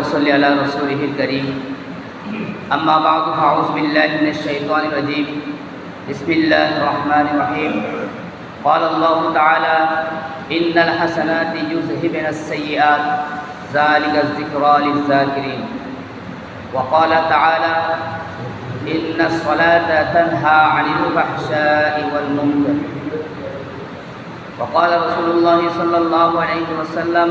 وصل على رسوله الكريم. أما بعد فأعوذ بالله من الشيطان الرجيم. بسم الله الرحمن الرحيم. قال الله تعالى إن الحسنات يذهبن السيئات ذلك الذكرى للذاكرين. وقال تعالى إن الصلاة تنهى عن الفحشاء والمنكر. وقال رسول الله صلى الله عليه وسلم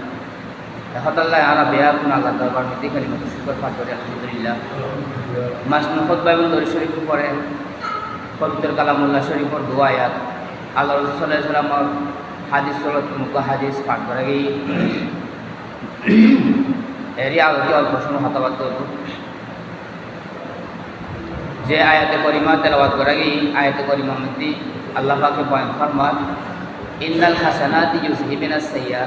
হতাল্লাহ আরা বেয়া কোন আল্লাহ দরবার খালি শুকর ফাট করে, আলহামদুলিল্লাহ। মাস নফত বাইবুল দরি শরীফ পরে পবিত্র কালামুল্লাহ শরীফর দোয়ায়াত আল্লাহ রসুল্লাহ সাল্লামর হাদিস চলত মুখ হাদিস পাঠ করা গিয়ে এরই আলোকে অল্প সময় হতাবার্তা হতো যে আয়াতে করিমা তেলাবাদ করা গিয়ে আয়াতে করিমা মধ্যে আল্লাহ পাকে পয়েন ফরমাত ইন্নাল হাসানাত ইউসহিবিনা সাইয়া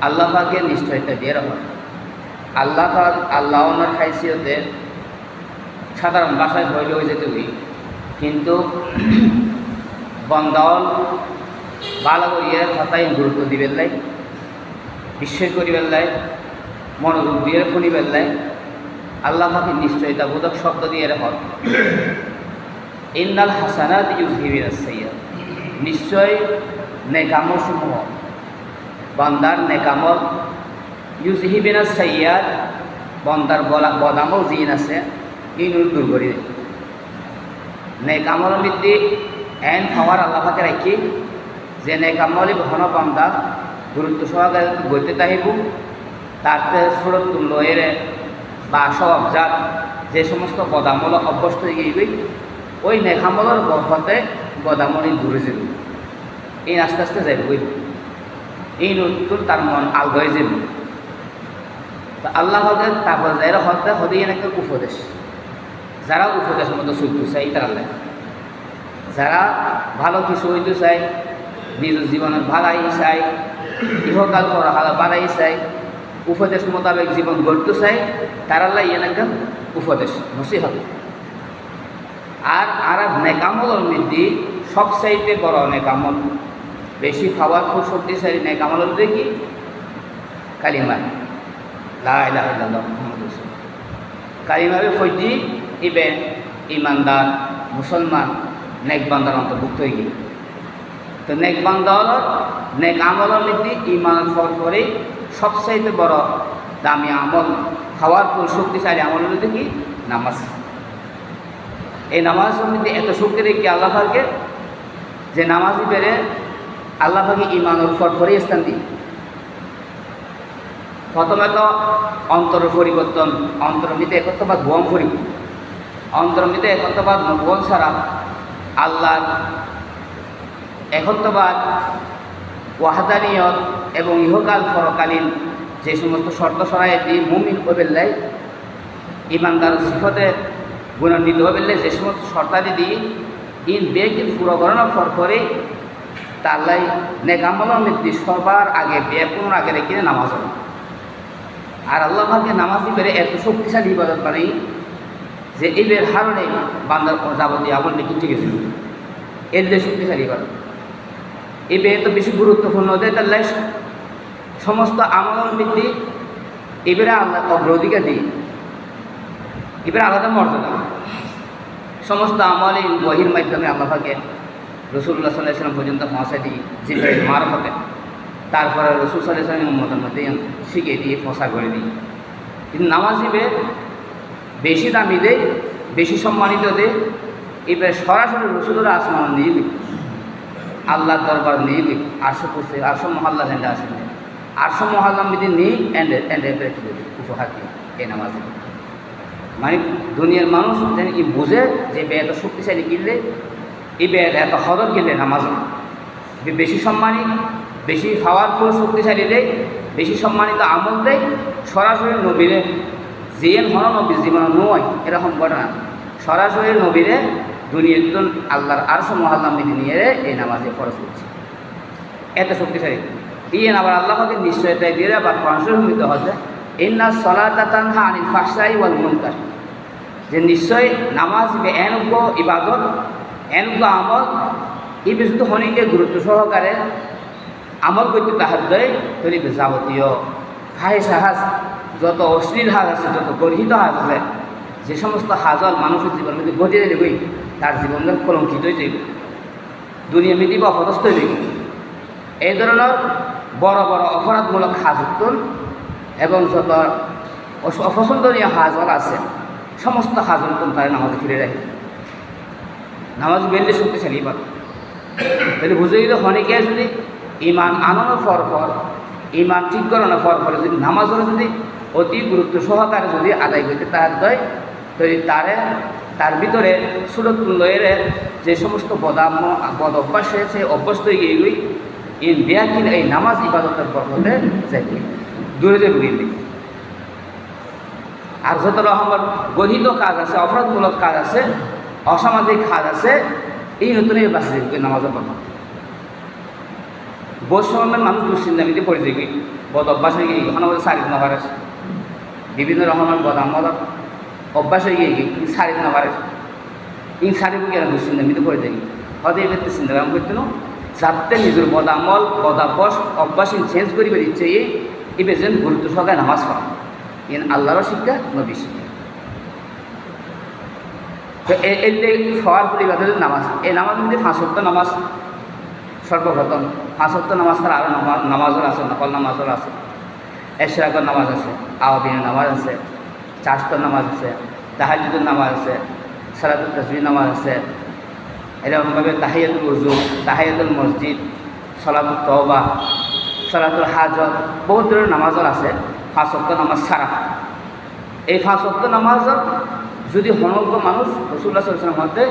আল্লাহ পাকে নিশ্চয়তা দিয়ে রাখা। আল্লাহ আল্লাহ ওনার হাইসিয়তে সাধারণ ভাষায় হইলে হয়ে যেতে হই কিন্তু বন্দাওয়াল ভালো করিয়ে কথাই গুরুত্ব দিবেন লাই বিশ্বাস করিবেন লাই মনোযোগ দিয়ে শুনিবেন লাই আল্লাহ পাকে নিশ্চয়তা বোধক শব্দ দিয়ে রাখ। ইন্নাল হাসানাত ইউসহিবিনা সাইয়া নিশ্চয় নেকামল সমূহ বন্দার নেকামল ইউজহিবিনা সাইয়াদ, বন্দার বদামল জিন আছে ইনুর দূর করে দেয় নেকামল মধ্যে এন খাওয়ার আল্লাহাকে রাখি যে নেকামলি ঘন বন্দা গুরুত্ব সহকারে গতি তাহিব তারতে সুরত লয়ের বা সবজাত যে সমস্ত বদামল অভ্যস্ত হয়ে গই, ওই নেকামলের বরফতে বদামলি দূরে যাবে। এই আস্তে আস্তে যাইবই এই নতুন তার মন যাব তো আল্লাহ হদের তারপর যারা হতে হদেই একটা উপদেশ। যারা উপদেশ মতো চলতে চাই তারা লাগে যারা ভালো কিছু হইতে চাই, নিজ জীবনের ভালাই চাই, ইহকাল পড়াশালা বাড়াই চাই, উপদেশ মোতাবেক জীবন গড়তে চাই তারা লাই একটা উপদেশ নসিহত আর আর নেকামলের মধ্যে সবচাইতে বড় নেকামল। বেশি পাওয়ারফুল শক্তিশালী নেকামলের দেখি? কালিমা। লাহ কালিমাবে ফৈজি, ইবেন ইমানদার মুসলমান, নেক বান্দার অন্তর্ভুক্ত হয়ে গিয়ে। তো নেক বান্দার নেক আমলের মধ্যে ইমানের ফল পরে সবচাইতে বড় দামি আমল। খাওয়ার ফুল শক্তিশালী আমলের মধ্যে কি নামাজ। এই নামাজের মধ্যে এত শক্তি রেখে আল্লাহকে যে নামাজি পেরে আল্লাহকে ইমানের ফর ফরে স্থান দিই প্রথমে তো অন্তর পরিবর্তন অন্তর্মিতে একত্রবাদ ভুয়ম করিব। অন্তর্মিতে একত্রবাদ নবন ছাড়া আল্লাহর একত্রবাদ ওয়াহাদানিয়ত এবং ইহকাল ফরকালীন যে সমস্ত শর্ত সরাই দিয়ে মুমিন হবেল্লাই ইমানদার সিফতে গুণান্বিত হবেল্লাই যে সমস্ত শর্তাদি দিয়ে ইন বেগ পুরো করানোর ফর ফরে তাল্লাই নেকামলের মধ্যে সবার আগে ব্যাপন আগে রেখে নামাজ হবে। আর আল্লাহ ভাগে নামাজি বেড়ে এত শক্তিশালী ইবাদত বানাই যে এদের হারণে বান্দার যাবতীয় আমল নাকি ঠিক আছে এর যে শক্তিশালী ইবাদত। এই বেয়ে তো বেশি গুরুত্বপূর্ণ দেয় তাহলে সমস্ত আমলের ভিত্তি এবারে আল্লাহ অগ্রাধিকার দিই এবারে আলাদা মর্যাদা। সমস্ত আমল এই বহির মাধ্যমে আল্লাহকে রসুল্লাহ সাল্লাহ পর্যন্ত পৌঁছে দিই জিব্রাইল মারফতে। তারপরে রসুল সাল্লাহ মতের মধ্যে শিখিয়ে দিয়ে ফসা করে দিই কিন্তু নামাজিবে বেশি দামি দেয়, বেশি সম্মানিত দেয়, এবার সরাসরি রসুলের আসমান নিয়ে দিই আল্লাহর দরবার নিয়ে দিই আটশো করছে আটশো মহল্লা ঝেন্ডা আসেন আটশো মহল্লা মিদি নিয়ে এন্ড এন্ড উপহার দিই এই নামাজে। মানে দুনিয়ার মানুষ যেন কি বুঝে যে বে এত শক্তিশালী কিনলে বে এত হদর কিনলে নামাজ বেশি সম্মানিত বেশি পাওয়ারফুল শক্তিশালী দেয়, বেশি সম্মানিত আমল দেয়, সরাসরি নবীরে জিয়েন হন নবী জীবন নয়, এরকম ঘটনা। সরাসরি নবীরে দুনিয়াতুন আল্লাহর আরশ মহাল্লাম মিলি নিয়ে এই নামাজে ফরজ করছে। এত শক্তিশালী। ইয়েন আবার আল্লাহ পাকের নিশ্চয়তায় দিয়ে আবার কনসমিত হচ্ছে ইন্না সলাতা তানহা আনিল ফাহসাই ওয়াল মুনকার। যে নিশ্চয় নামাজ এনুজ্ঞ ইবাদত এনুজ্ঞ আমল এই বিষয়টি হনিকে গুরুত্ব সহকারে আমল করতে তাহার দেয় তৈরি যাবতীয় ফাহে সাহাজ, যত অশ্লীল হাজ আছে, যত গর্হিত হাজ আছে, যে সমস্ত হাজল মানুষের জীবনের মধ্যে ঘটিয়ে দেবে তার জীবনটা কলঙ্কিত হয়ে যাবে দুনিয়া মিটি বা অপদস্থ হয়ে যাবে এই ধরনের বড় বড় অপরাধমূলক হাজতুন এবং যত অপছন্দনীয় হাজল আছে, সমস্ত হাজতুন তারা নামাজে ফিরে রাখে নামাজ বেরলে শক্তিশালী এবার। তাহলে বুঝে গেলে অনেকে যদি ইমান আনানো ফর ফর ইমান ঠিক করানো ফর ফলে, যদি নামাজও যদি অতি গুরুত্ব সহকারে যদি আদায় করতে তার দয়, তাহলে তারে, তার ভিতরে সুরত লয়ের যে সমস্ত বদাম্য, বদ অভ্যাস হয়েছে অভ্যস্ত হয়ে গিয়ে ইন বিয়াকিন এই নামাজ ইবাদতের বরকতে যাইবে। দূরে যে বুঝিয়ে আর যত রকমের গহিত কাজ আছে অপরাধমূলক কাজ আছে অসামাজিক কাজ আছে, এই নতুন এই বাসে নামাজের কথা। বৈষম্যের মানুষ দুশ্চিন্তামিতে পড়ে যাবে বদ অভ্যাস হয়ে গিয়ে ওখানে আমাদের সারিদ নাবার আছে বিভিন্ন রকমের বদামল অভ্যাস হয়ে গিয়ে ইন সারিদ নাবার আছে ইন সারিব গিয়ে দুশ্চিন্তামিতে পড়ে যাবে হয়তো এবার চিন্তা কাম করতে যাতে নিজের বদামল বদাভ্যাস অভ্যাস ইন চেঞ্জ করিবার ইচ্ছে এই এবার গুরুত্ব সহকারে নামাজ পড়া। ইন আল্লাহর শিক্ষা নবী শিক্ষা। তো এই ফল পরিবাদের নামাজ। এই নামাজ মধ্যে ফাঁসত্ব নামাজ সর্বপ্রথম। ফাঁসত্ব নামাজ তার আরও নামাজ নামাজও আছে নকল নামাজও আছে। এশরাকর নামাজ আছে, আওয়াবিনের নামাজ আছে চাষতর নামাজ আছে তাহাজুদের নামাজ আছে, সালাতুল তসবির নামাজ আছে। এরকমভাবে তাহিয়াতুল উজু, তাহিয়াতুল মসজিদ সলাতুল তওবা, সলাতুল হাজত বহুত ধরনের নামাজও আছে ফাঁসত্ব নামাজ ছাড়া। এই ফাঁসত্ব নামাজত যদি হনজ্ঞ মানুষ রসুল্লাহ সাল্লামের মধ্যে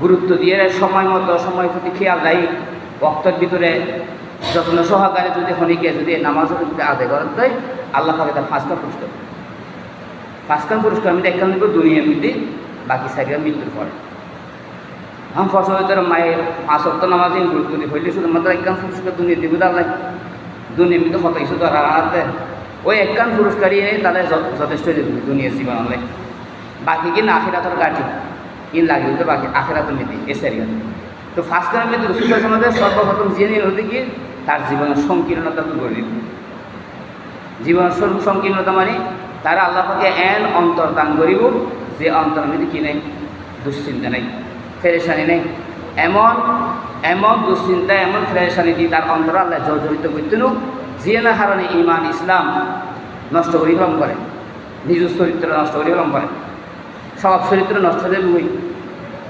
গুরুত্ব দিয়ে সময় মতো সময় প্রতি খেয়াল রাখি বক্তর ভিতরে যত্ন সহকারে যদি হনিকে যদি এই নামাজের যদি আদায় করার দেয় আল্লাহ পাকে তার ফাঁসকা পুরস্কার ফাঁসকান পুরস্কার আমি এখান থেকে দুনিয়ার মধ্যে বাকি সাইডের মৃত্যুর পরে। हम ফসলের মায়ের আসক্ত নামাজে গুরুত্ব দিয়ে হইলে শুধুমাত্র একখান পুরস্কার দুনিয়া দিব আল্লাহ। দুনিয়ার মধ্যে কত কিছু হারাতে ওই একখান পুরস্কারই তাদের যথেষ্ট দুনিয়ার জীবন আল্লাহ। বাকি কিন্তু আখেরাতর গাঠি ইন লাগে তো বাকি, আখেরাতর মেদি এসের গান তো ফার্স্ট টাইম মেদি রসুল সমাজের সর্বপ্রথম জেনে হতে গিয়ে তার জীবনের সংকীর্ণতা দূর করে দিল। জীবনের সং- সংকীর্ণতা মানে তারা আল্লাহ পাকে এন অন্তর দান করিব, যে অন্তর মেদি কি নেই? দুশ্চিন্তা নেই, ফেরেশানি নেই। এমন এমন দুশ্চিন্তা, এমন ফেরেশানি দিয়ে তার অন্তর আল্লাহ জর্জরিত করতেন যে না হারণে ইমান, ইসলাম নষ্ট করি ফেলাম করে। নিজ চরিত্র নষ্ট করি ফেলাম করে। সব চরিত্র নষ্ট হয়ে যাবে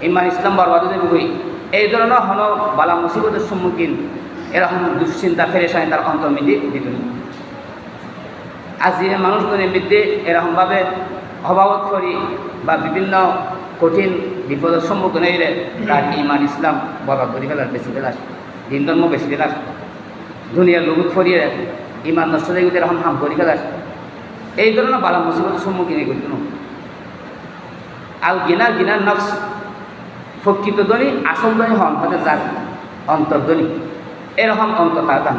ইমান ইসলাম বরবাদ হয়ে যাবে এই ধরনের হন বালা মুসিবতের সম্মুখীন এরকম দুশ্চিন্তা ফেরেশানি তার অন্তর মিলিয়ে দিত আজ যে মানুষগুলো এমনিতে এরকমভাবে অভাবত করি বা বিভিন্ন কঠিন বিপদের সম্মুখীন হইলে তার ইমান ইসলাম বরবাদ করে ফেলার বেশি ফেলাস দিন ধর্ম বেশি ফেলাস দুনিয়ার লোক ফরিয়ে ইমান নষ্ট হয়ে গেলে এরকম হাম করে ফেলাস এই ধরনের বালা মুসিবতের সম্মুখীন করতো আল গিনা গিনার নফস। প্রকৃত ধ্বনি আসল ধ্বনি হন তাদের যার অন্তর্ধ্বনি এরকম অন্তর তার দান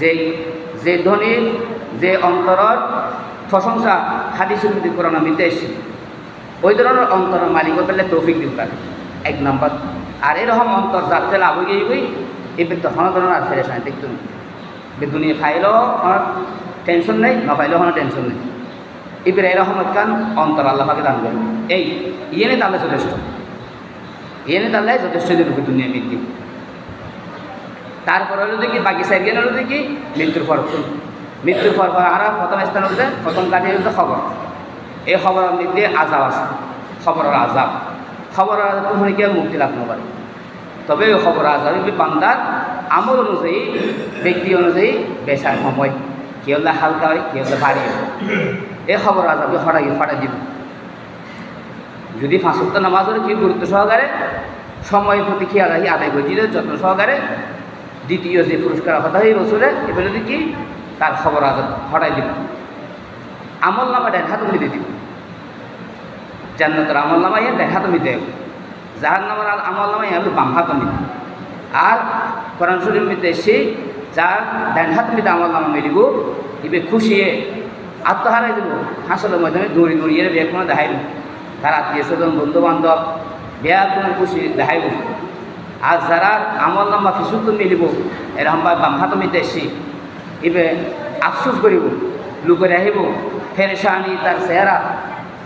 যে যে ধ্বনির যে অন্তরের প্রশংসা হাদিসের প্রতি কোরআন নির্দেশ ওই ধরনের অন্তরের মালিক পেলে তৌফিক দিব তার এক নম্বর। আর এরকম অন্তর যার তেলে আবু গিয়ে গই এবার তো কোনো ধরনের আর ফেরে সাই দেখতুন দুনিয়া ফাইলেও আমার টেনশন নেই, না ফাইলেও কোনো টেনশন নেই। এবার এরকম কান অন্তর আল্লাহ পাকে দান করবে এই, ইয়েনে তাহলে যথেষ্ট। ইয়েনে তাহলে যথেষ্ট দিন দুনিয়া মৃত্যু তারপরে হলো দেখি, বাকি সাইড গেলে হলো দেখি, মৃত্যুর পর মৃত্যুর পর পর আর প্রথম স্থান হচ্ছে প্রথম কাটিয়ে হচ্ছে খবর। এই খবরের মধ্যে আজাব আছে। খবরের আজাব খবরের আজাব তুমি কেউ মুক্তি লাভ নপারে তবে ওই খবর আজাব বান্দার আমল অনুযায়ী, ব্যক্তি অনুযায়ী বেচার সময়। কেউ হলে হালকা হয়, কেউ ভারী হয়। এই খবর আজাবকে হঠাৎ হঠাৎ দিব। যদি ফাঁসক্ত নামাজ হলে কি গুরুত্ব সহকারে, সময় প্রতি খেয়াল রাখি, আদায় করে যত্ন সহকারে দ্বিতীয় যে পুরস্কার কথা হয়ে রসুলের এবারে কি তার খবর আজাদ হটাই দিব। আমল নামা ডান হাত মিলে দিব। জান্নাতের আমল নামা ইয়ে ডান হাত মিলে জাহান নামার আমল নামা ইয়ে বাম হাত আর কোরআন শরীফ মিতে সে যার ডান হাত মিতে আমল নামা মিলিব ইবে আত্মহারাই দেব। হাসলের মাধ্যমে দৌড়ি দৌড়িয়ে কোনো দেখাইব। তার আত্মীয় স্বজন বন্ধু বান্ধব বিয়া কোনো খুশি দেখাইব। আর যারা আমল নাম্বা ফিসুত মিলিব এরকম বা বাম হাত মিতে এসি ইবে আফসোস করিব, লুকের আহিব, ফেরেশানি তার চেহারা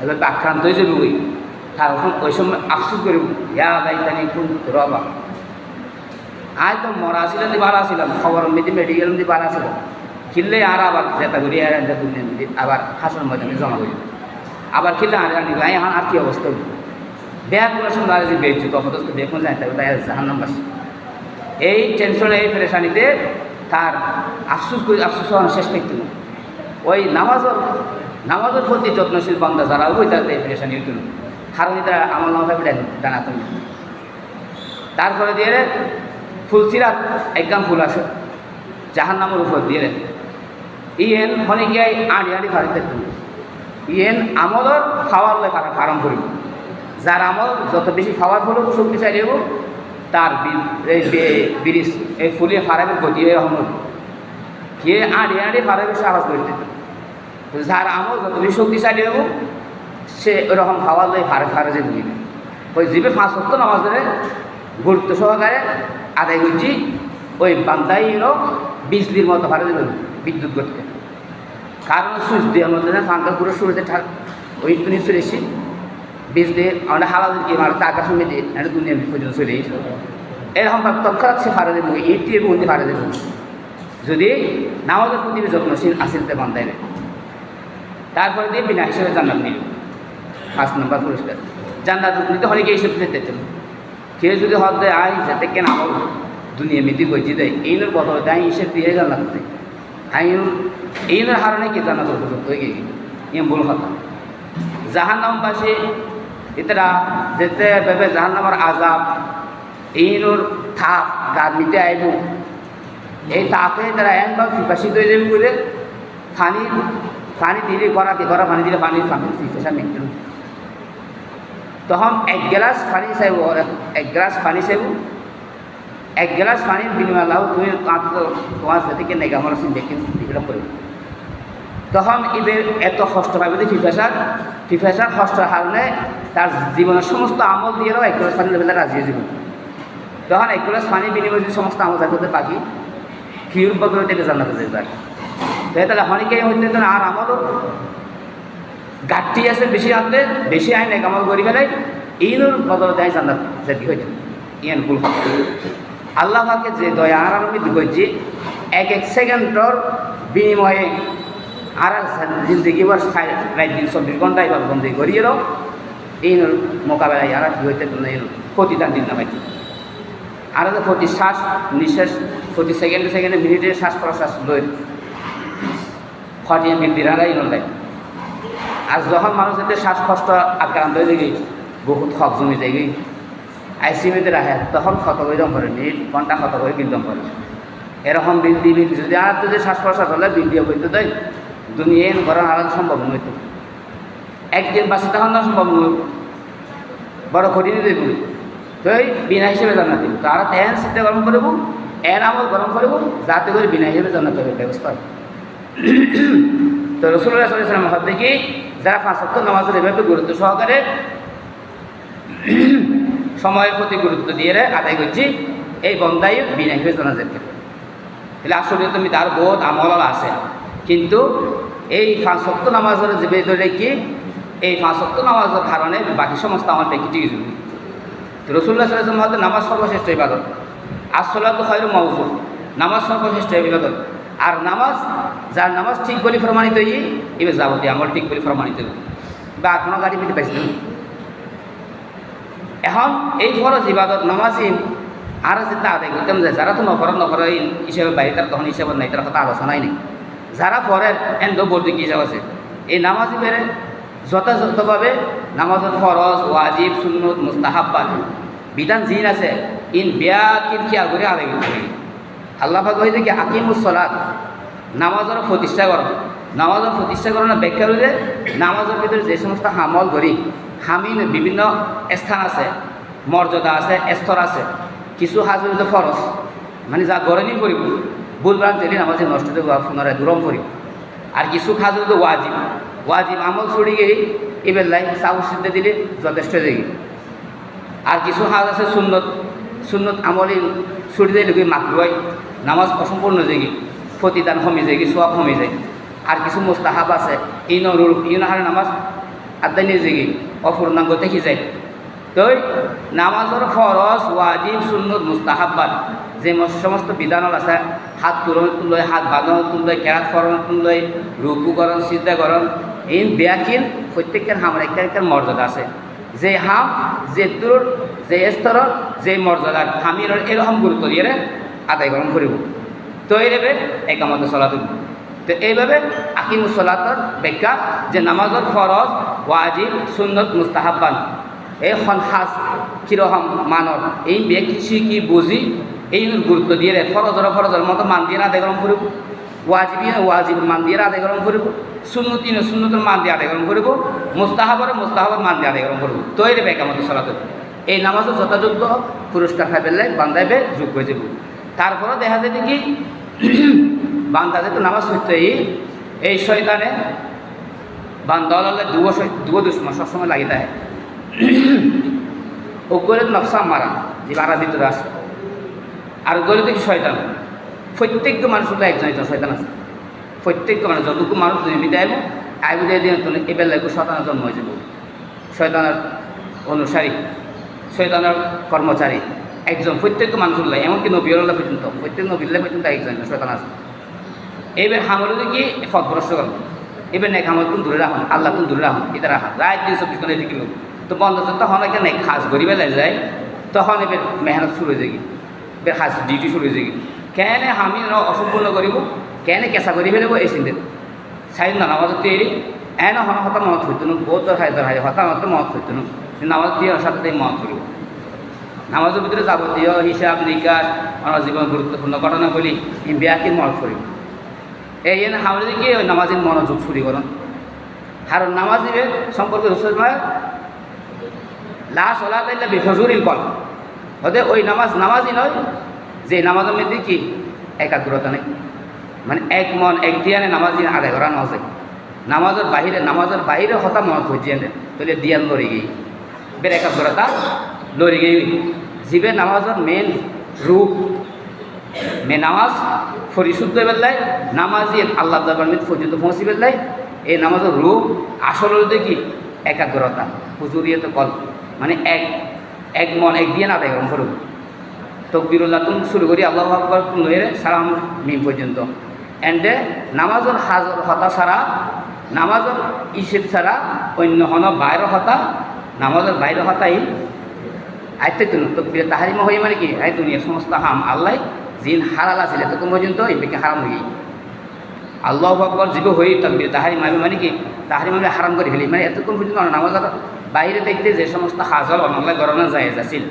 এবার আক্রান্ত হয়ে যাবে তার ওই সময় আফসোস করিব, ইয়া লাইতানি কোন রবা আয় তো মরা ছিলাম দি ভালো ছিলাম খবর মিদি মেডিকেল দি ভালো ছিলাম খিললে আর আবার যেটা করি আর আবার হাসন ময়দানে জমা করি। আবার খিললে আর আনি গায়ে এখন আর কি অবস্থা হইল? বেয়া কোনো সময় যে তখন তো দেখুন যায় তাই তাই এই টেনশনে এই ফেরেশানিতে তার আফসুস করে, আফসুস হওয়ার শেষ ওই নামাজের নামাজের প্রতি যত্নশীল বান্ধা যারা ওই তাদের এই ফেরেশানি হইত না। তারা আমার নাম ভাবে জানাতো তারপরে দিয়ে ফুলসিরাত একদম ফুল আছে জাহান নামের উপর দিয়ে ইয়েন হনে গিয়ে আড়ি আড়ি দেখতেন ইয়েন আমলর খাওয়ার লে ফার্ম করিব। যার আমল যত বেশি খাওয়ার ফলে শক্তিশালী হব তার ব্রিজ এই ফুলিয়ে ফারাবের গতি হয়ে হম কে আড়ি আড়ি ফারাবের সাহস করে দিত তো যার আমল যত বেশি শক্তিশালী হব সে ওরকম খাওয়ার লই ফারে ফারে যে বুঝিবে ওই জীবে ফাঁস সত্য নামাজের গুরুত্ব সহকারে আদায় করছি, ওই বান্দাই বিজলির মতো ফারে দেবে বিদ্যুৎ করতে। কারণ সুইচ দেওয়ার মধ্যে না ফাঙ্কা পুরো শুরুতে ঠাক ওই তুমি চলেছি বীজ দিয়ে আমরা হাওয়া দিয়ে মানে আকাশ মেয়ে দিয়ে একটা দুনিয়া পর্যন্ত চলে এরকম তৎক্ষণাৎ সে ফারে দেবো এইটি এবং উনি ফারে দেবো। যদি নামাজের প্রতি যত্নশীল আসিলতে বান্ধায় নেয় তারপরে দিয়ে বিনা হিসেবে জান্নাত নিল। পাঁচ নম্বর পুরস্কার। জান্নাত নিতে অনেকে এইসব যেতে কেউ যদি হদ দেয় আই যাতে কেন আমার দুনিয়া মিতি গজি দেয় এইনের বদলতে আমি হিসেব দিয়ে জান্নাত দেয় আইনুর এইনের হারণে কি জান্নাত উপযুক্ত হয়ে গিয়ে ইয়ে ভুল কথা। জাহান্নাম পাশে এতরা যেতে ভেবে জাহান্নামার আজাব এইনুর থাপ গার নিতে আইব। এই তাপে তারা একবার ফিফাসিত হয়ে যাবে বলে পানি পানি দিলে করা কি করা? পানি দিলে পানি ফিফাসা মৃত্যু তখন এক গ্লাস পানি চাইব, এক গ্লাস পানি চাইব। এক গ্লাস পানির বিনিময় লাভ তুমি তোমার সাথে কে নেগা আমার দেখি বিক্রম করবে তখন এদের এত কষ্ট পাবে যে ফিফাসার ফিফাসার কষ্টের কারণে তার জীবনের সমস্ত আমল দিয়েও এক গ্লাস পানি লেভেলে রাজি যাবে। তখন এক গ্লাস পানির বিনিময়ে যদি সমস্ত আমল করতে বাকি ক্ষীর বদলে থেকে জানাতে যাবে আর তাই তাহলে অনেকে হইতে তো আর আমারও গাঠটি আছে বেশি আনতে বেশি আইন এক আমল করি ফেলাই ইনুর বদলে দেয় জান্নাত যেটি হয়েছে ইয়ান ভুল। আল্লাহ পাকে যে দয়া আর আমি করছি এক এক সেকেন্ডর বিনিময়ে আর জিন্দগি বার রাত দিন চব্বিশ ঘন্টায় বা বন্দি করিয়ে দাও। এই মোকাবেলায় আর কি হইতে প্রতিদান দিন না পাইছি আর যে প্রতি শ্বাস নিঃশ্বাস, প্রতি সেকেন্ডে সেকেন্ডে মিনিটে শ্বাস প্রশ্বাস লই। খটিয়ে আর এই নয় আর যখন মানুষ এতে শ্বাসকষ্ট আক্রান্ত হয়ে যায়, বহুত হক জমি যায় গই আইসিউতে রাখে, তখন ক্ষত করে দম করে মিনিট ঘণ্টা ক্ষত করে কিন্তু করে। এরকম বৃদ্ধি বৃদ্ধি যদি আর যদি শ্বাস প্রশ্বাস হলে বৃদ্ধি হইতে দেয়, দুনিয়া করার আলাদা সম্ভব নইতো একদিন বাসে তখন না সম্ভব নয়। বড় কঠিন দেব তো বিনা হিসেবে জানা দিব তারা তেন সিদ্ধ গরম করব, এর আমল গরম করব, যাতে করে বিনা হিসেবে জানাতে হবে ব্যবস্থা। তো রসুল্লাহ সাল্লাম মহাদ দেখি যারা পাঁচত্ব নামাজের এভাবে গুরুত্ব সহকারে সময়ের প্রতি গুরুত্ব দিয়ে আদায় করছি, এই বন্দাই বিনা হিসেবে জানা যেতে পারে তাহলে আসলে তুমি তার বোধ, আমল আছে। কিন্তু এই পাঁচত্ব নামাজের যে ধরে কি, এই পাঁচত্ব নামাজের কারণে বাকি সমস্ত আমার ব্যক্তি জরুরি রসুল্লাহ সাল্লাম মহাদের নামাজ সর্বশ্রেষ্ঠ ইবাদত। আসলা তো হয় মৌজুদ নামাজ সর্বশ্রেষ্ঠ ইবাদত। আর নামাজ, যার নামাজ ঠিক বলে প্রমাণিত হই এবার যাবতীয় আমল ঠিক বলে প্রমাণিত বা এখনও গাড়ি মিটে পাইছিল এখন এই ফরজ ইবাদত নামাজিন আর যেটা আদায় করতাম যে যারা তো নফর হিসেবে বাইরে তার তখন হিসাবে নাই তার কথা আলোচনাই নেই। যারা ফরের এন দো বর্দি কি হিসাব আছে? এই নামাজি বেড়ে যথাযথভাবে নামাজের ফরজ ওয়াজিব সুন্নত মুস্তাহাব্বাত বিধান জিন আছে, ইন ব্যাকির খেয়াল করে আদায় করতে হবে আল্লাহ কি আকিমুস সলাত নামাজের প্রতিষ্ঠা কর নামাজের প্রতিষ্ঠা করানোর ব্যাখ্যা হলে নামাজের ভিতরে যে সমস্ত হামল করি হামিন বিভিন্ন স্থান আছে, মর্যাদা আছে, স্তর আছে। কিছু হাজর হইতে ফরজ। মানে যা গরমই করিব ভুলবান তেলি নামাজে নষ্ট পুনরায় দূরম করিব আর কিছু হইতে ওয়াজিব। ওয়াজিব আমল ছড়ি গেই এবার লাই চাউ সিদ্ধে দিলে যথেষ্ট যায় আর কিছু হাজ আছে সুন্নত। সুন্নত আমলি ছুটি দিলে মাকরু হয় নামাজ অসম্পূর্ণ যায়গি প্রতিদান কমে যায়গি সব কমে যায় আর কিছু মোস্তাহাব আছে। ইন রূপ ইন হার নামাজ আদায় যায়গি অপূর্ণাঙ্গ দেখি যায়। তই নামাজের ফরজ, ওয়াজিব, সুন্নত মুস্তাহাব্বাদ যে সমস্ত বিধানল আছে, হাত তুলন তুলয় হাত বাঁধন তুলয় কেরাত ফরন তুলয় রুকু করণ করণ এই ব্যাকিন প্রত্যেকের হামের একটা একটা মর্যাদা আছে। যে হাম, যে দূর যে স্তরের যে মর্যাদা হামির এরকম গুরুত্ব দিয়ে আদায় গ্রহণ করিব তো এইভাবে একামতে চলাতে তো এইভাবে আকিমুসলাতর ব্যাখ্যা যে নামাজের ফরজ, ওয়াজিব, সুন্নত, মুস্তাহাব্বান। এই সন্সাজ কীরকম মানর এই ব্যক্তি কি বুঝি? এই গুরুত্ব দিয়ে ফরজর ফরজর মতো মান দিয়ে আদায় গ্রহণ করিব ওয়াজিবি ওয়াজিব মান দিয়ে আদায় গ্রহণ করিব সুন্নতি সুন্নতর মান দিয়ে আদায় গ্রহণ করিব মুস্তাহাবর মুস্তাহাবর মান দিয়ে আদায় গ্রহণ করিব তৈরি বেকা মতো চলাতে এই নামাজও যথাযোগ্য পুরস্কার খাই পেলে বান্ধাইবে যোগ হয়ে যাব তারপরে দেখা যায় কি বান্দা যেহেতু নামাজ পড়তে এই শয়তানে বান্দা দুয়ো দুয়ো দুশ্মন সবসময় লাগি থাকে ও গরিব নকশা মারা, যে বাড়ার ভিতরে আছে। আর গরিব দেখি শয়তান? প্রত্যেকটা মানুষের তো একজন একজন শয়তান আছে। প্রত্যেকটা মানুষ, যতটুকু মানুষ দুর্নীতি আইব আইব দিয়ে দিয়ে তুমি এবার লাগবে শয়তানের জন্ম হয়েছে শয়তানের অনুসারী, শয়তানের কর্মচারী। একজন প্রত্যেকটা মানুষের লাই এমনকি নবীরল্লাহ পর্যন্ত, প্রত্যেক নবীল্লাহ পর্যন্ত একজন, শয়তান আছে। এইবার হামলে দেখি ফদভ্রষ্ট করব এবার নেক হামল তুমি দূরে রাখুন, আল্লাহ তুমি দূরে রাখুন এটা রাখা রাত দিন চব্বিশ ঘণ্টা ফিকির তো বন্ধ আছে তখন একটা নেক খাস করি বেলা যায়, তখন এবার মেহনত শুরু হয়ে যায় এবার খাস ডিউটি শুরু হয়ে যায় কেনে আমি অসম্পূর্ণ করিব? কেনে কেঁচা কৰি ফেলিব? এই চিন্তিত না নামাজত তৈরি। এনে হন হতা মনত হইতো নো বহুত দরকার হতা মত মত হইতো নো নামাজ দিয়ে সাথে মত করিব। নামাজের ভিতরে যাবতীয় হিসাব, নিকাশ আমার জীবন গুরুত্বপূর্ণ ঘটনা বলি ব্যাকে মত করিব এই জন্য হামলে কি ওই নামাজের মনোযোগ চুরি করুন। আর নামাজিবে সম্পর্কে রসুল মায় লা সলা তাইলে বেফজুরিল কল হতে ওই নামাজ নামাজই নয়, যে নামাজের মধ্যে কি একাগ্রতা নেই। মানে এক মন, এক দিয়ানে নামাজ আদায় করা নয় নামাজের বাহিরে নামাজের বাহিরে হতা মনত হচ্ছে তাহলে দিয়ান লড়ে গিয়ে। বের একাগ্রতা লড়ে গিয়ে। জীবে নামাজের মেন রূপ। মে নামাজ পরিশুদ্ধ বেলায় নামাজি আল্লাহ দরবার মিত পর্যন্ত পৌঁছি বেলায় এই নামাজের রূপ আসল কি? একাগ্রতা, হুজুরিয়ত কল মানে এক এক মন, এক দিয়ে না আদায় গ্রহণ করব তকবিরুল্লাহ তুমি শুরু করি, আল্লাহ আকবর নয়ে সালাম মিম পর্যন্ত। এন্ডে নামাজের হাজর হতা ছাড়া, নামাজের ইসের ছাড়া অন্য হন বাইরের হতা, নামাজের বাইরের হতাই আইতে তুন তকবিরে তাহারিম হয়ে মানে কি? আই দুনিয়ার সমস্ত হাম আল্লাহ জিন হারাল আছিল এতক্ষণ পর্যন্ত এই বেকে হারাম হয়ে আল্লাহ আকবর জীব হয়ে তকবির তাহারি মামি মানে কি? তাহারি মামি হারাম করে ফেলি। মানে এতক্ষণ পর্যন্ত নামাজের বাইরে দেখতে যে সমস্ত হাজল অনল্লাহ গরমে যায়, যাচ্ছিল।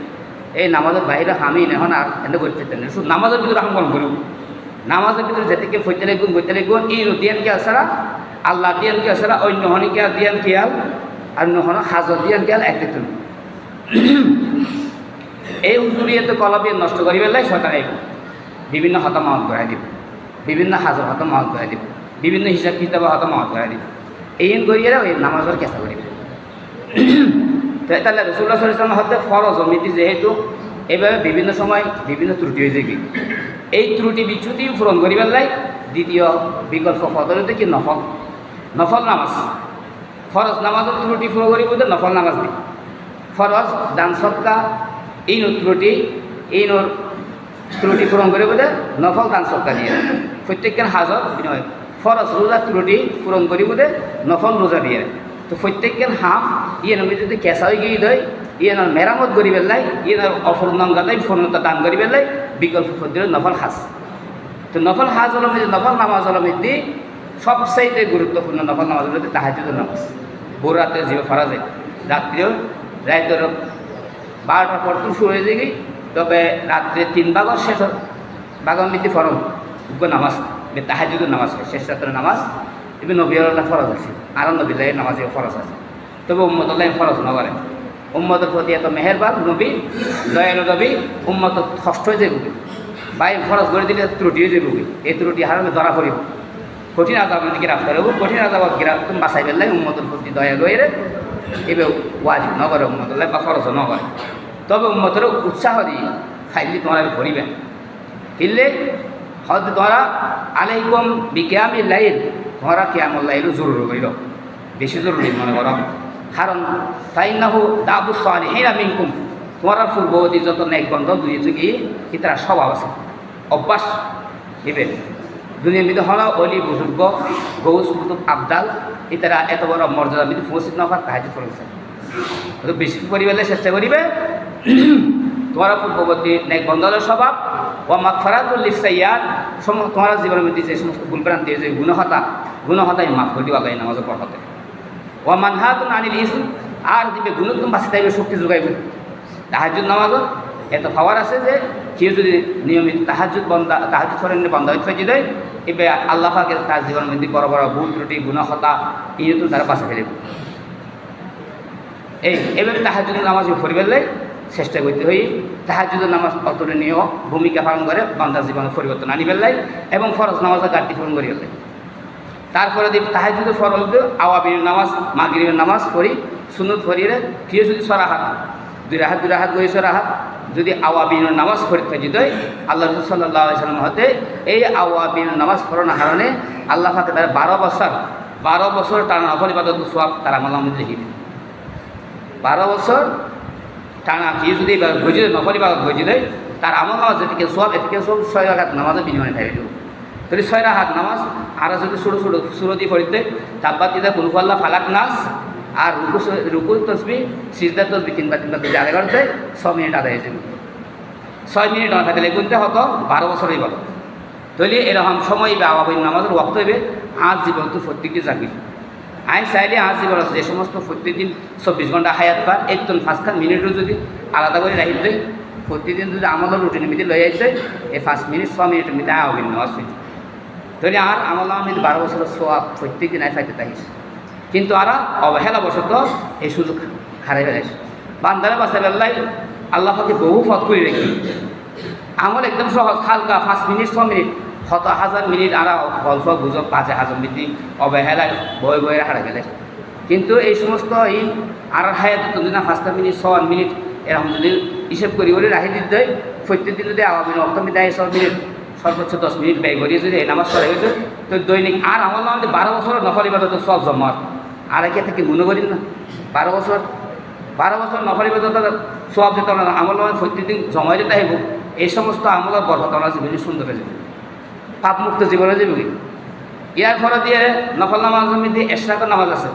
এই নামাজের বাইরে হামি এখন আর এনে করতে শুধু নামাজের ভিতরে হাম কম করব নামাজের ভিতরে যেতে ফইতে লাগুন বইতে লাগুন এই দিয়ান কে আসারা আল্লাহ দিয়ান কে আসারা অন্য হনিকে দিয়ান খেয়াল আর নহন হাজর দিয়ান খেয়াল একটি তুমি এই হুজুরিয়াতে কলবিয়ে নষ্ট করি পেলাই শয়তান আইব বিভিন্ন হতামত করাই দিব। বিভিন্ন হাজর হতামত করাই দিব। বিভিন্ন হিসাব কিতাব হতামত করাই দিব। এই করিয়ে ওই নামাজের কেঁচা করি তাহলে রসুল্লাহ সাল্লাম হতে ফরজ নীতি যেহেতু এইভাবে বিভিন্ন সময় বিভিন্ন ত্রুটি হয়ে যাবে এই ত্রুটি বিচ্যুতি পূরণ করি পেলাই দ্বিতীয় বিকল্প পদ্ধতি কি নফল? নফল নামাজ। ফরজ নামাজের ত্রুটি পূরণ করি বলতে নফল নামাজ দিই ফরজ দান সৎকা এই ত্রুটি, এই নোর ত্রুটি পূরণ করে বলে নফল দান সৎকা দিয়ে। প্রত্যেকের হাজর বিনয়। ফরজ রোজা ত্রুটি পূরণ করি বলে নফল রোজা দিয়ে। তো প্রত্যেকের হাম ইয়ে নমি যদি কেঁচা হয়ে গিয়ে দেয় ইয়ে নর মেরামত করি পেলাই ইয়ে নর অপূর্ণাঙ্গতাই পূর্ণতা দান করি পেলাই বিকল্প পদ্ধতি নফল হাজ। তো নফল হাজ হলো নফল নামাজ হলো মধ্যে সবচাইতে গুরুত্বপূর্ণ নফল নামাজ হলো তাহাজুদের নামাজ। ভোর রাত্রে জীব ফরা যায় রাত্রেও রাতের বারোটার পর তো শুরু হয়ে যায় তবে রাত্রে তিন ভাগর শেষ বাগর মধ্যে ফরম, উগ্র নামাজ তাহাজুদের নামাজ হয়, শেষ রাত্রের নামাজ। এবার নবী আল্লাহ ফরজ আছে। আর নবীল্লাহ নামাজে ফরজ আছে। তবে উম্মত আল্লাহ ফরজ নগরে উম্মতের প্রতি এত মেহেরবান নবী, দয়ালু নবী, উম্মত কষ্ট হয়ে যাবে। বাই ফরজ করে দিলে ত্রুটি হয়ে যাবে। এই ত্রুটি হারামে ধরা পড়িব। কঠিন আজাব গ্রাফতার হব কঠিন আজাব গ্রাফ তুমি বাঁচাই পেলাই উম্মতের প্রতি দয়া লইরে এবার ওয়াজ নগরে উম্মত আল্লাহ বা ফরজ নগরে তবে উম্মতের উৎসাহ দিয়ে খাইলে তোমার করিবেন কিনলে হয়তো তোমরা আলাইকুম বিকেয়ামি লাইল তোমরা কেয়ামল লাইল জরুরি করিল বেশি জরুরি মনে করো কারণ সাইনাহু দাবু সালি হেরা মিনকুম তোমার পূর্ববর্তী যত নেক বন্ধ দুই যুগি ইতারা স্বভাব আছে। অভ্যাস। নিবে দুনিয়ার মধ্যে হল অলি, বুজুর্গ, গৌস, কুতুব, আবদাল, ইতারা এত বড় মর্যাদা মধ্যে পৌঁছিত নফার তাহাজ করেছে বেশি পরিবারের চেষ্টা করিবে। তোমার পূর্ববর্তী নেক বন্ধনের স্বভাব ও মাগফারাতুল লিসাইয়াত সম তোমার জীবনের মধ্যে যে সমস্ত ভুলভ্রান্তি যে গুণহতা, গুণহতাই মাফ করে দিবা আল্লাহ নামাজের পড়াতে ও মানহাতুন আনিল ইসম, আর দিবে গুণোত্তম বাঁচি তাইবে শক্তি যোগাইবে। তাহাজুদ নামাজ এত পাওয়ার আছে যে কেউ যদি নিয়মিত তাহাজুদ বন্ধা তাহাজুদ করেন বন্ধ হয়ে দেয় এবার আল্লাহ পাকে তার জীবনের মধ্যে বড় বড় ভুল ত্রুটি গুণহতা এই তো তারা বাঁচা ফেলে এই, এভাবে তাহাজুদের নামাজ পরিবেলে চেষ্টা করতে হই। তাহাজুদের নামাজ অতুলনীয় ভূমিকা পালন করে বান্দার জীবনের পরিবর্তন আনি ফেললাই এবং ফরজ নামাজের গাড়ি পূরণ করি ফেলাই তারপরে দিব তাহাজুদের ফরজ দিব আওয়াবির নামাজ, মাগরিবের নামাজ পড়ি সুনুত পড়িয়ে কেউ যদি সরাহাত, দুই রাহাত দুই রাহাত গই সরাহাত যদি আওয়াবিন নামাজ থাকে যদি আল্লাহ রসুল সাল্লাম হতে এই আওয়াবিন নামাজ পড়ানোর কারণে আল্লাহ ফাঁকে তার বারো বছর বারো বছর টানা নফল ইবাদত সব তারা মধ্যে লিখিবে বারো বছর টানা কি যদি ভজি দেয় নফল ইবাদত ভজি দেয় তার আমল নামাজ যেটিকে সব এটিকে সব ছয় রাখাত নামাজের বিনিময়ে খাই তাহলে ছয় রাখাত নামাজ, আর যদি ছোটো ছোটো সুরো দিয়ে পড়িতে তারপর দিদা কুলফাল্লা ফালাক নাচ আর রুকু রুকু তসবি, সিজদার তসবি তিনবার তিনবার দিয়ে আদায় করতে ছ মিনিট আদায় হয়েছে ছয় মিনিট না থাকলে গুনতে হতো বারো বছরই বলো তাহলে এরকম সময় বা আবাবিন নামাজের ওয়াক্ত হবে আজ জীবন তো প্রত্যেকটি চাকরি আইন চাইলে আজ জীবন আছে, যে সমস্ত প্রত্যেকদিন চব্বিশ ঘণ্টা হায়াত পার একদম পাঁচখান মিনিটও যদি আলাদা করে রাখি দেয় প্রতিদিন যদি আমলের রুটিন মিলে লই আসতে এই পাঁচ মিনিট ছ মিনিটের মধ্যে আবাবিন নামাজ তাহলে আর আমল আমি বারো বছরের সোয়াব প্রত্যেক দিন আই ফাইতে থাকিস কিন্তু আর অবহেলা বশত এই সুযোগ হারাই ফেলাইছে বান্দারে বাসা বেল্লাই আল্লাহ পাকে বহু ফত করে রেখে আমল একদম সহজ, হালকা, পাঁচ মিনিট, ছ মিনিট শত হাজার মিনিট আর গল্প গুজব, পাঁচে হাজার মিনিট অবহেলায়, বয়ে বয়ে হারাই ফেলাইছে কিন্তু এই সমস্ত এই আর হায়াত যদি না পাঁচটা মিনিট, ছ মিনিট, এরকম যদি হিসেব করি করে রাখি দিতে হয় প্রত্যেক দিন যদি আওয়ামী অক্টমি দেয় ছ মিনিট, সর্বোচ্চ দশ মিনিট ব্যয় করিয়ে যদি এই নামাজ পড়া হইতো, তো দৈনিক আর আমার নামে বারো বছর নফল ইবাদত সব জমার আর একে থেকে গুণ করি না। বারো বছর বারো বছর ইবাদত সব যেত না। আমল নামে প্রত্যেকদিন জমাই যেতে আহিব এই সমস্ত আমলের আমার জীবনে সুন্দর হয়ে যাবে। পাপমুক্ত জীবনে যাবে ইয়ার ফলে দিয়ে নফল নামাজের মধ্যে এশরাকের নামাজ আছে।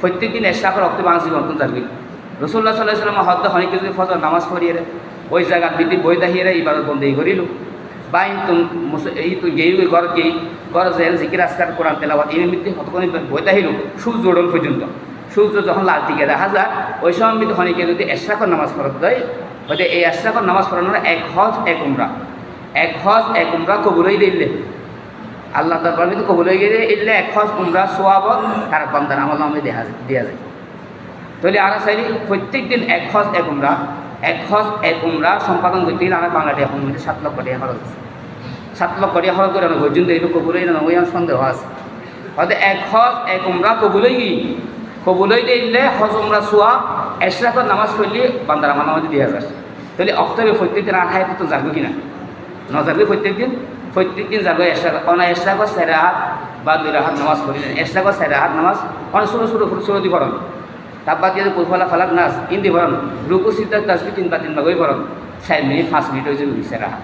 প্রত্যেক দিন এশরাকের রক্তে বাংলা জীবন যাবে রসুল্লাহ সাল্লাহ সাল্লাম হদ্দ হনিকে যদি ফজর নামাজ পড়িয়ে ওই জায়গার বিধি বই দাহিয়ে ইবাদত বন্দী করিল। বা তুম এই তুই গেই ঘর গেই ঘর যে জিকির আসকার কোরআন তেলাবাদ এই নিমিত্তে কতক্ষণ বই দাহিল সূর্য ওড়ন পর্যন্ত। সূর্য যখন লাল টিকে দেখা যায়, ওই সময় হনিকে যদি এশরাকর নামাজ পড়ত দেয়, হয়তো এই এশরাকর নামাজ পড়ানোর এক হজ, এক উমরা। এক হজ, এক উমরা কবুলই দিলে আল্লাহ দরবার মধ্যে কবুলই গেলে এলে এক হজ, উমরা, সোয়াব, তার বান্দার আমল নামে দেখা দেওয়া যায়। তাহলে আর প্রত্যেক দিন এক হজ, এক উমরা এক হজ, এক উমরা সম্পাদন করতে গেলে আমার বাংলাটি এখন মধ্যে সাত লক্ষ টাকা খরচ আছে সাত লক্ষ টাকা খরচ করে অনেক পর্যন্ত এটা কবুলই না ওই আমার সন্দেহ আছে। হয়তো এক হজ, এক উমরা কবুলই কি কবুলই দিলে হজ, উমরা, সোয়া এশরাফের নামাজ পড়লে বান্দার আমার নামাজ দিয়ে হাজার তাহলে অক্টোবর প্রত্যেক দিন আঠাই তো যাবে কিনা? নজারবে প্রত্যেক দিন প্রত্যেক দিন যাবে এশরাক অনা এশরাকর চারি হাত বা দুই হাত নামাজ পড়িলেন এশরাকর চারি হাত নামাজ অনেক ছোটো ছোটো ছোটো দি পড়ান। তারপর দিয়ে কুলফালা ফালাক নাচ ইন্দি ভরণ রুকু সিদ্ধার তাসবি তিন বা তিন ভাগই ভরণ চার মিনিট, পাঁচ মিনিট হয়ে যাবে চার হাত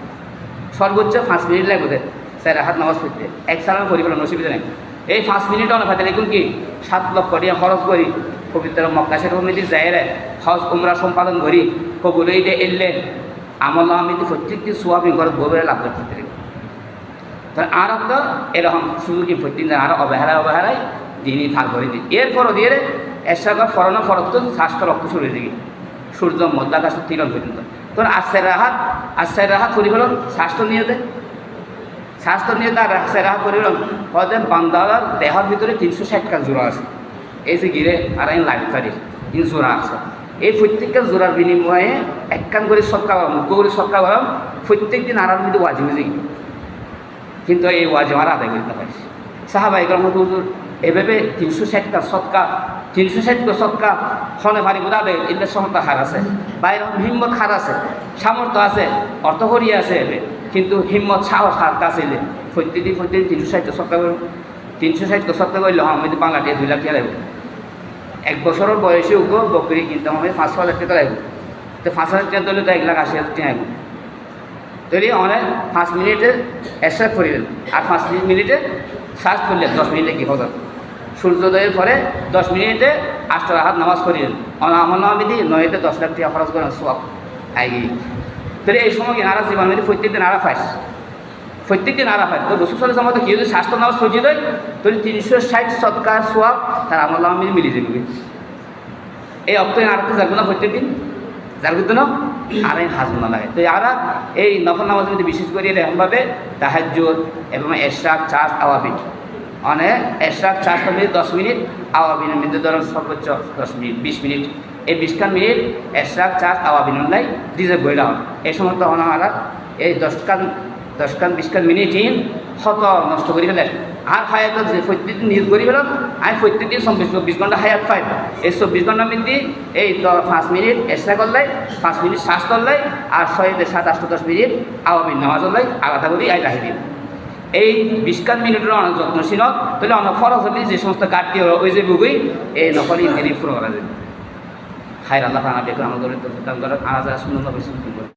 সর্বোচ্চ পাঁচ মিনিট লাগবে চার হাত নামাজ পড়তে এক সালাম করি ফেলাম অসুবিধা নেই? এই পাঁচ মিনিট অনেক ফাতে দেখুন কি? সাত লক্ষ টাকা খরচ করি পবিত্র মক্কা শেখ কমিটি যাই হজ উমরা সম্পাদন করি কবুলই দিয়ে এলে, আমল আমি প্রত্যেকটি সোয়াবি ঘর গোবরে লাভ করতে পারি আর একটা এরকম সুযোগী প্রত্যেক আর অবহেলায় অবহেলায় দিনই ভাগ করে দিই এরপরও দিয়ে এসাগা ফরনো ফরক তো শ্বাসটা রক্ত শুরু হয়ে সূর্য মধ্যাকাশ তিরন পর্যন্ত। তখন আশ্চর্য রাহাত আশ্চর্য রাহাত করি হলো শ্বাসটা নিয়ে দেয় স্বাস্থ্য নিয়ে তার রাখছে রাখা করিল হয়তো বান্দার দেহর ভিতরে তিনশো ষাট কাজ জোড়া আছে। এই যে গিরে আর এই লাইফ তারি এই জোড়া আছে। এই প্রত্যেকটা জোড়ার বিনিময়ে একখান করে সৎকা করাম মুখ করে সৎকা করাম প্রত্যেক দিন আড়ার মধ্যে ওয়াজি হয়ে কিন্তু এই ওয়াজি আমার আদায় করতে পারছি সাহাবাহিকের মতো হুজুর, এভাবে তিনশো ষাটটা সৎকা তিনশো ষাটটা সৎকা ফনে ভারি বোধা দেয় এদের সমর্থ হার আছে। বাইরে হিম্মত হার আছে সামর্থ্য আছে অর্থ করিয়ে আছে কিন্তু হিম্মত, সাহস হার কাছে এলে প্রত্যেকদিন প্রত্যেকদিন তিনশো ষাটটা সৎকা তিনশো ষাটটা সৎকা করলে আমি বাংলা দিয়ে দুই লাখ টাকা এক বছরের বয়সে উগো বকরি কিনতে হবে পাঁচ হাজার টাকা লাগবে। তো পাঁচ হাজার টাকা দিলে তো এক লাখ আশি হাজার টাকা তৈরি অনেক পাঁচ মিনিটে এক্সট্রা করিলেন আর পাঁচ মিনিটে সার্চ করলেন দশ মিনিটে কি হজর সূর্যোদয়ের পরে দশ মিনিটে আটটা হাত নামাজ করিলেন আমার নাম দিদি নয়তে দশ লাখ টাকা খরচ করেন সব আই। তাহলে এই সময় কি নারাজ জীবন যদি প্রত্যেক দিন আরা পাইস প্রত্যেক দিন আরা পাই তো রসুল সালের মতো কেউ যদি স্বাস্থ্য নামাজ সজিয়ে দেয় তাহলে তিনশো ষাট সৎকার সোয়াব তার আমার নাম মিলে যাবে। এই অক্ত আরতে যাব না প্রত্যেক দিন? যার কিন্তু না? আর এই হাজু না লাগে। তো আর এই নফল নামাজের মধ্যে বিশেষ করে এরকমভাবে তাহাজ্জুদ এবং এশরাক চাষ আওয়াবিন মানে এশরাক চাষ মিনিট, দশ মিনিট আওয়াবিনের মধ্যে ধরুন সর্বোচ্চ দশ মিনিট, বিশ মিনিট। এই বিশখান মিনিট এশরাক চাষ আওয়াবিন নাই ডিজে বইলা হন এই সময় তখন আমরা এই দশখান দশখান মিনিট ইন শত নষ্ট করে ফেলেন আর হায়াত প্রত্যেকদিন নিয়োগ করে ফেলাম আমি প্রত্যেকদিন চব্বিশ চব্বিশ ঘণ্টা হায়াত পাই। এই চব্বিশ ঘণ্টা মধ্যে এই পাঁচ মিনিট এক্সট্রা করলাই পাঁচ মিনিট শ্বাস করলাই আর ছয়, সাত আটশো দশ মিনিট আওয়ামী নামাজ করলাই আলাদা করে আই রাখি। দিন এই বিশ কাত মিনিটের অনেক যত্নশীল তাহলে অনেক ফরজ হলে যে সমস্ত কাটটি ওই যে বুগুই এই নকল ইংরেজি ফুরো করা যাবে খাই আল্লাহ আনা দেখলাম আমাদের আনাজ আসুন